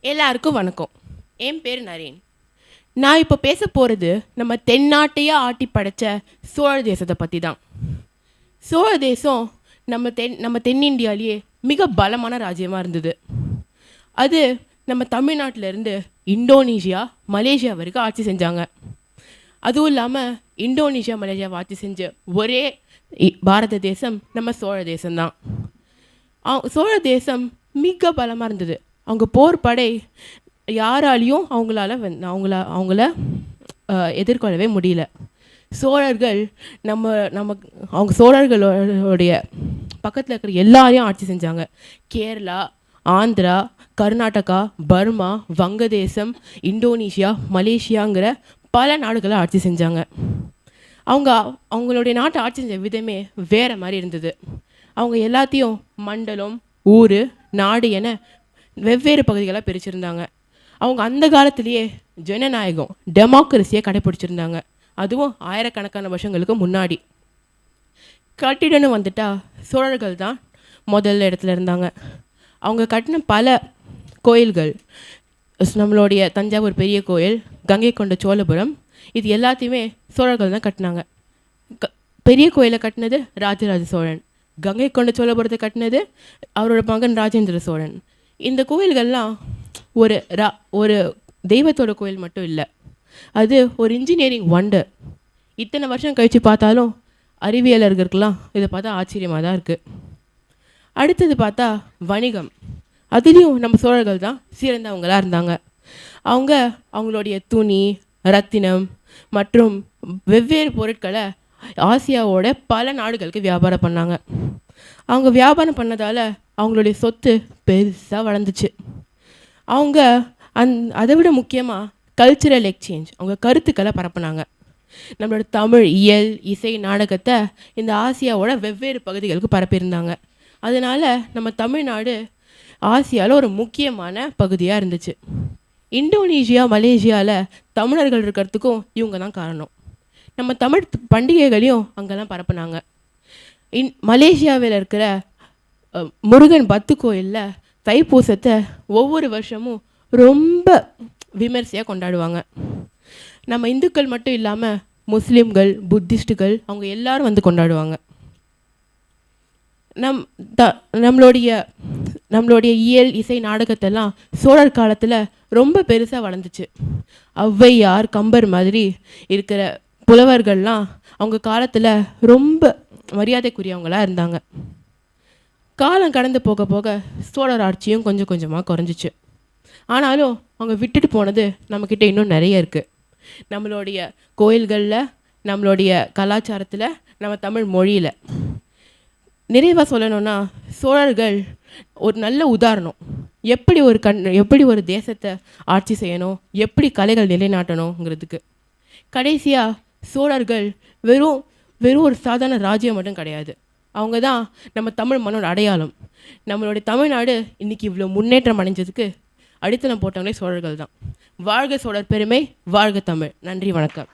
எல்லாருக்கும் வணக்கம். என் பேர் நரேன். நான் இப்போ பேச போகிறது நம்ம தென்னாட்டையே ஆட்டி படைச்ச சோழ தேசத்தை பற்றி தான் சோழ தேசம் நம்ம தென் நம்ம தென்னிந்தியாலேயே மிக பலமான ராஜ்யமாக இருந்தது. அது நம்ம தமிழ்நாட்டிலேருந்து இந்தோனேஷியா மலேசியா வரைக்கும் ஆட்சி செஞ்சாங்க. அதுவும் இல்லாமல் இந்தோனேஷியா மலேசியாவை ஆட்சி செஞ்ச ஒரே இ- பாரத தேசம் நம்ம சோழ தேசம்தான். அவ- சோழ தேசம் மிக பலமாக இருந்தது. அவங்க போர் படை யாராலையும் அவங்களால வந்து அவங்கள அவங்கள எதிர்கொள்ளவே முடியல. சோழர்கள் நம்ம நம்ம அவங்க சோழர்களுடைய பக்கத்தில் இருக்கிற எல்லாரையும் ஆட்சி செஞ்சாங்க. கேரளா ஆந்திரா கர்நாடகா பர்மா வங்கதேசம் இந்தோனேஷியா மலேசியாங்கிற பல நாடுகளை ஆட்சி செஞ்சாங்க. அவங்க அவங்களுடைய நாட்டை ஆட்சி செஞ்ச விதமே வேறு மாதிரி இருந்தது. அவங்க எல்லாத்தையும் மண்டலம் ஊர் நாடு என வெவ்வேறு பகுதிகளாக பிரிச்சிருந்தாங்க. அவங்க அந்த காலத்திலேயே ஜனநாயகம் டெமோக்ரஸியை கடைப்பிடிச்சிருந்தாங்க. அதுவும் ஆயிரக்கணக்கான வருஷங்களுக்கு முன்னாடி. கட்டிடன்னு வந்துட்டால் சோழர்கள் தான் முதல்ல இடத்துல இருந்தாங்க. அவங்க கட்டின பல கோயில்கள் நம்மளுடைய தஞ்சாவூர் பெரிய கோயில் கங்கை கொண்ட சோழபுரம் இது எல்லாத்தையுமே சோழர்கள் தான் கட்டினாங்க. க- பெரிய கோயிலை கட்டினது ராஜராஜ சோழன். கங்கை கொண்ட சோழபுரத்தை கட்டினது அவரோட மகன் ராஜேந்திர சோழன். இந்த கோயில்கள்லாம் ஒரு ரா ஒரு தெய்வத்தோட கோயில் மட்டும் இல்லை. அது ஒரு இன்ஜினியரிங் ஒண்டர் இத்தனை வருஷம் கழித்து பார்த்தாலும் அறிவியலர்களுக்கெல்லாம் இதை பார்த்தா ஆச்சரியமாக தான் இருக்குது அடுத்தது பார்த்தா வணிகம். அதுலேயும் நம்ம சோழர்கள் தான் சிறந்தவங்களாக இருந்தாங்க. அவங்க அவங்களுடைய துணி ரத்தினம் மற்றும் வெவ்வேறு பொருட்களை ஆசியாவோட பல நாடுகளுக்கு வியாபாரம் பண்ணாங்க. அவங்க வியாபாரம் பண்ணதால் அவங்களுடைய சொத்து பெருசாக வளர்ந்துச்சு. அவங்க அந் அதை விட முக்கியமாக கல்ச்சுரல் எக்ஸ்சேஞ்ச் அவங்க கருத்துக்களை பரப்புனாங்க. நம்மளோட தமிழ் இயல் இசை நாடகத்தை இந்த ஆசியாவோட வெவ்வேறு பகுதிகளுக்கு பரப்பியிருந்தாங்க. அதனால் நம்ம தமிழ்நாடு ஆசியாவில் ஒரு முக்கியமான பகுதியாக இருந்துச்சு. இந்தோனேஷியா மலேசியாவில் தமிழர்கள் இருக்கிறதுக்கும் இவங்க தான் காரணம். நம்ம தமிழ் பண்டிகைகளையும் அங்கெல்லாம் பரப்புனாங்க. இன் மலேசியாவில் இருக்கிற முருகன் பத்து கோயிலில் தைப்பூசத்தை ஒவ்வொரு வருஷமும் ரொம்ப விமர்சையாக கொண்டாடுவாங்க. நம்ம இந்துக்கள் மட்டும் இல்லாமல் முஸ்லீம்கள் புத்திஸ்டுகள் அவங்க எல்லாரும் வந்து கொண்டாடுவாங்க. நம் த நம்மளுடைய நம்மளுடைய இயல் இசை நாடகத்தெல்லாம் சோழர் காலத்தில் ரொம்ப பெருசாக வளர்ந்துச்சு. ஔவையார் கம்பர் மாதிரி இருக்கிற புலவர்கள்லாம் அவங்க காலத்தில் ரொம்ப மரியாதைக்குரியவங்களாக இருந்தாங்க. காலம் கடந்து போக போக சோழர் ஆட்சியும் கொஞ்சம் கொஞ்சமாக குறைஞ்சிச்சு. ஆனாலும் அவங்க விட்டுட்டு போனது நம்மக்கிட்ட இன்னும் நிறைய இருக்குது நம்மளுடைய கோயில்களில் நம்மளுடைய கலாச்சாரத்தில் நம்ம தமிழ் மொழியில். நிறைவாக சொல்லணும்னா சோழர்கள் ஒரு நல்ல உதாரணம். எப்படி ஒரு கண் எப்படி ஒரு தேசத்தை ஆட்சி செய்யணும் எப்படி கலைகள் நிலைநாட்டணுங்கிறதுக்கு. கடைசியாக சோழர்கள் வெறும் வெறும் ஒரு சாதாரண ராஜ்யம் மட்டும் கிடையாது. அவங்க தான் நம்ம தமிழ் மண்ணோட அடையாளம். நம்மளுடைய தமிழ்நாடு இன்னைக்கு இவ்வளோ முன்னேற்றம் அடைஞ்சதுக்கு அடித்தளம் போட்டவங்களே சோழர்கள் தான் வாழ்க சோழர் பெருமை வாழ்க தமிழ். நன்றி வணக்கம்.